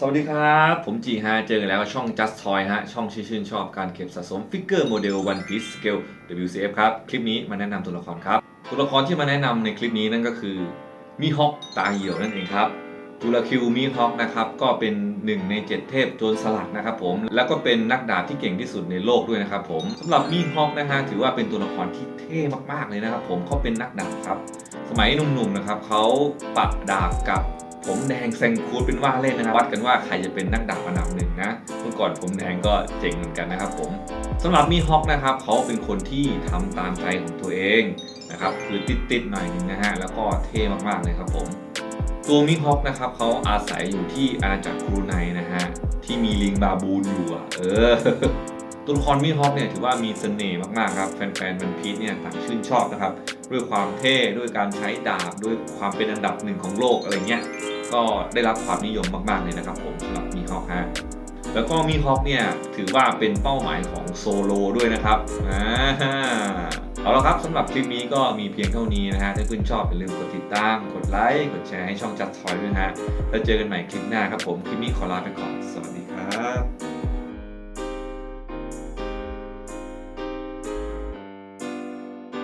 สวัสดีครับ ผมจีฮะเจอกันแล้วช่อง Just Toy ฮะ ช่องชื่นชอบการเก็บสะสมฟิกเกอร์โมเดล One Piece Scale WCF ครับ คลิปนี้มาแนะนำตัวละครครับ ตัวละครที่มาแนะนำในคลิปนี้นั่นก็คือมีฮอกตาเหี่ยวนั่นเองครับจูราคิวมีฮอกนะครับ ก็เป็นหนึ่งในเจ็ดเทพโจรสลัดนะครับผม แล้วก็เป็นนักดาบที่เก่งที่สุดในโลกด้วยนะครับผมสำหรับมีฮอกนะฮะถือว่าเป็นตัวละครที่เท่มากๆเลยนะครับผมเขาเป็นนักดาบครับ สมัยหนุ่มๆนะครับเขาปักดาบกับ ผมแดงแซงคูดเป็นว่าเล่นนะครับวัดกันว่าใครจะเป็นนักดาบอันดับหนึ่งนะเมื่อก่อนผมแดงก็เจ๋งเหมือนกันนะครับผมสำหรับมีฮอกนะครับเขาเป็นคนที่ทำตามใจของตัวเองนะครับคือติดๆหน่อยนึงนะฮะแล้วก็เท่มากๆเลยครับผมตัวมิฮอกนะครับเขาอาศัยอยู่ที่อาณาจักรครูไนนะฮะที่มีลิงบาบูนอยู่อะเออตัวละครมิฮอกเนี่ยถือว่ามีเสน่ห์มากๆครับแฟนๆมันพีชเนี่ยต่างชื่นชอบนะครับ ด้วยความเท่ด้วยการใช้ดาบด้วยความเป็นอันดับหนึ่งของโลกอะไรเงี้ย ก็ได้รับความนิยมมากๆเลยนะครับผมสำหรับมีฮอกฮะแล้วก็มีฮอกเนี่ยถือว่าเป็นเป้าหมายของโซโลด้วยนะครับอ่าเอาละครับสำหรับคลิปนี้ก็มีเพียงเท่านี้นะฮะถ้าคุณชอบอย่าลืมกดติดตาม กดไลค์ กดแชร์ให้ช่องจัดทอยด้วยฮะแล้วเจอกันใหม่คลิปหน้าครับผม คลิปนี้ขอลาไปก่อน สวัสดีครับ